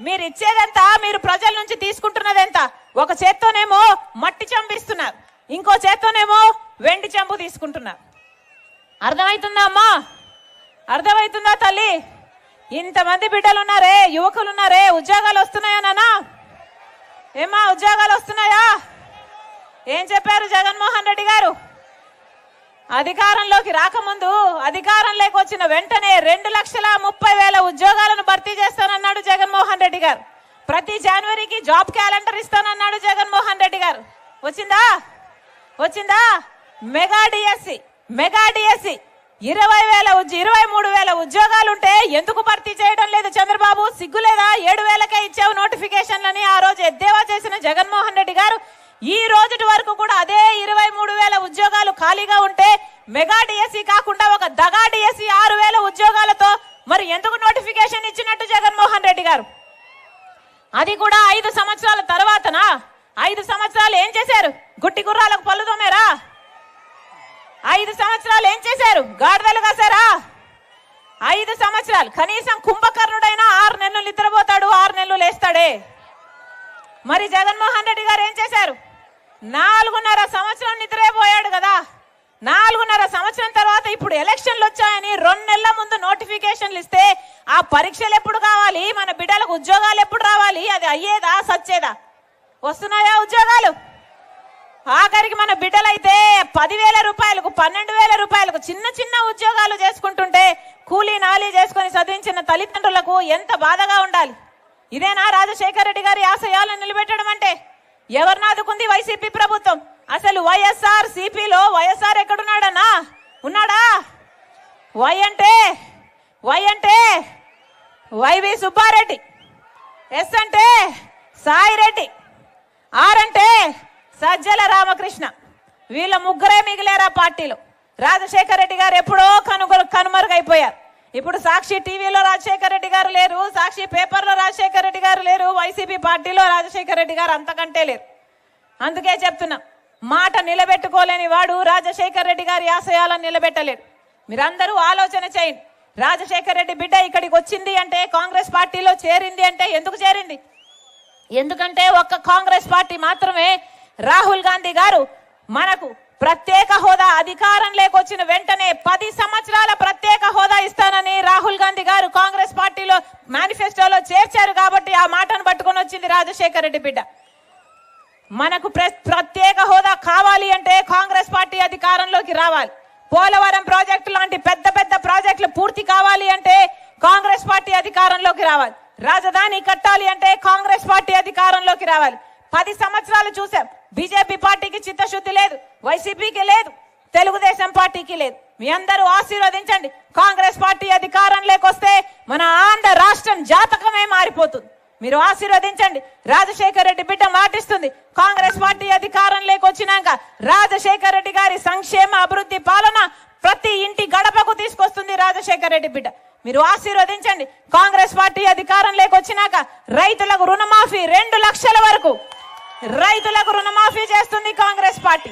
మీరు ఇచ్చేదెంత మీరు ప్రజల నుంచి తీసుకుంటున్నది ఎంత ఒక చేత్తోనేమో మట్టి చెంబు ఇస్తున్నారు ఇంకో చేత్తోనేమో వెండి చెంబు తీసుకుంటున్నారు అర్థమవుతుందా అమ్మా? అర్థమవుతుందా తల్లి? ఇంతమంది బిడ్డలు ఉన్నారే యువకులు ఉన్నారే ఉద్యోగాలు వస్తున్నాయా నానా? ఏమా ఉద్యోగాలు వస్తున్నాయా? ఏం చెప్పారు జగన్మోహన్ రెడ్డి గారు? అధికారంలోకి రాకముందు అధికారంలోకి వచ్చిన వెంటనే రెండు లక్షల ముప్పై వేల ఉద్యోగాలను భర్తీ చేస్తానన్నాడు జగన్మోహన్ రెడ్డి గారు. ప్రతి జనవరికి జాబ్ క్యాలెండర్ ఇస్తానన్నాడు జగన్మోహన్ రెడ్డి గారు. వచ్చిందా? వచ్చిందా? Mega DSC mega DSC. ఇరవై వేల ఇరవై మూడు వేల ఉద్యోగాలు ఉంటే ఎందుకు భర్తీ చేయడం లేదు చంద్రబాబు? సిగ్గులేదా? ఏడు వేలకే ఇచ్చావు నోటిఫికేషన్లని. ఆ రోజు ఎద్దేవా చేసిన జగన్మోహన్ రెడ్డి గారు ఈ రోజుటి వరకు కూడా అదే ఇరవై మూడు వేల ఉద్యోగాలు ఖాళీగా ఉంటే మెగా డిఎస్సి కాకుండా ఒక దగా డిఎస్సి ఆరు వేల ఉద్యోగాలతో మరి ఎందుకు నోటిఫికేషన్ ఇచ్చినట్టు జగన్మోహన్ రెడ్డి గారు? అది కూడా ఐదు సంవత్సరాల తర్వాతనా? ఐదు సంవత్సరాలు ఏం చేశారు? గుట్టి గుర్రాలకు పళ్ళు తోమేరా? ఐదు సంవత్సరాలు ఏం చేశారు? గాడిదలు కాసారా ఐదు సంవత్సరాలు. కనీసం కుంభకర్ణుడైనా ఆరు నెలలు నిద్రపోతాడు ఆరు నెలలు లేస్తాడే. మరి జగన్మోహన్ రెడ్డి గారు ఏం చేశారు? నాలుగున్నర సంవత్సరం నిద్రపోయాడు కదా. నాలుగున్నర సంవత్సరం తర్వాత ఇప్పుడు ఎలక్షన్లు వచ్చాయని రెండు నెలల ముందు నోటిఫికేషన్లు ఇస్తే ఆ పరీక్షలు ఎప్పుడు కావాలి? మన బిడ్డలకు ఉద్యోగాలు ఎప్పుడు రావాలి? అది అయ్యేదా సచ్చేదా? వస్తున్నాయా ఉద్యోగాలు? ఆఖరికి మన బిడ్డలైతే పదివేల రూపాయలకు పన్నెండు వేల రూపాయలకు చిన్న చిన్న ఉద్యోగాలు చేసుకుంటుంటే కూలీ నాలీ చేసుకొని చదివించిన తల్లిదండ్రులకు ఎంత బాధగా ఉండాలి? ఇదేనా రాజశేఖర రెడ్డి గారి ఆశయాలను నిలబెట్టడం అంటే? ఎవరిని ఆదుకుంది వైసీపీ ప్రభుత్వం? అసలు వైఎస్ఆర్ సిపిలో వైఎస్ఆర్ ఎక్కడున్నాడన్నా? ఉన్నాడా? వై అంటే? వై అంటే? వైవి సుబ్బారెడ్డి. ఎస్ అంటే? సాయిరెడ్డి ఆర్ అంటే? సజ్జల రామకృష్ణ. వీళ్ళ ముగ్గురే మిగిలేరా పార్టీలో? రాజశేఖర రెడ్డి గారు ఎప్పుడో కనుగొ కనుమరుగైపోయారు. ఇప్పుడు సాక్షి టీవీలో రాజశేఖర రెడ్డి గారు లేరు సాక్షి పేపర్లో రాజశేఖర రెడ్డి గారు లేరు వైసీపీ పార్టీలో రాజశేఖర రెడ్డి గారు అంతకంటే లేరు. అందుకే చెప్తున్నా మాట నిలబెట్టుకోలేని వాడు రాజశేఖర రెడ్డి గారి ఆశయాలను నిలబెట్టలేడు. మీరందరూ ఆలోచన చేయండి రాజశేఖర రెడ్డి బిడ్డ ఇక్కడికి వచ్చింది అంటే కాంగ్రెస్ పార్టీలో చేరింది అంటే ఎందుకు చేరింది? ఎందుకంటే ఒక్క కాంగ్రెస్ పార్టీ మాత్రమే రాహుల్ గాంధీ గారు మనకు ప్రత్యేక హోదా అధికారం లేకొచ్చిన వెంటనే పది సంవత్సరాల ప్రత్యేక హోదా ఇస్తానని రాహుల్ గాంధీ గారు కాంగ్రెస్ పార్టీలో మేనిఫెస్టోలో చేర్చారు కాబట్టి ఆ మాటను పట్టుకొని వచ్చింది రాజశేఖర రెడ్డి బిడ్డ. మనకు ప్ర- ప్రత్యేక హోదా కావాలి అంటే కాంగ్రెస్ పార్టీ అధికారంలోకి రావాలి. పోలవరం ప్రాజెక్టు లాంటి పెద్ద పెద్ద ప్రాజెక్టులు పూర్తి కావాలి అంటే కాంగ్రెస్ పార్టీ అధికారంలోకి రావాలి. రాజధాని కట్టాలి అంటే కాంగ్రెస్ పార్టీ అధికారంలోకి రావాలి. పది సంవత్సరాలు చూసాం. బీజేపీ పార్టీకి చిత్తశుద్ధి లేదు వైసీపీకి లేదు తెలుగుదేశం పార్టీకి లేదు. మీ అందరూ ఆశీర్వదించండి. కాంగ్రెస్ పార్టీ అధికారం లేకొస్తే మన ఆంధ్ర రాష్ట్రం జాతకమే మారిపోతుంది. మీరు ఆశీర్వదించండి. రాజశేఖర రెడ్డి బిడ్డ మాటిస్తుంది. కాంగ్రెస్ పార్టీ అధికారం లేకొచ్చినాక రాజశేఖర రెడ్డి గారి సంక్షేమ అభివృద్ధి పాలన ప్రతి ఇంటి గడపకు తీసుకొస్తుంది రాజశేఖర రెడ్డి బిడ్డ. మీరు ఆశీర్వదించండి. కాంగ్రెస్ పార్టీ అధికారం లేకొచ్చినాక రైతులకు రుణమాఫీ రెండు లక్షల వరకు రైతులకు రుణమాఫీ చేస్తుంది కాంగ్రెస్ పార్టీ.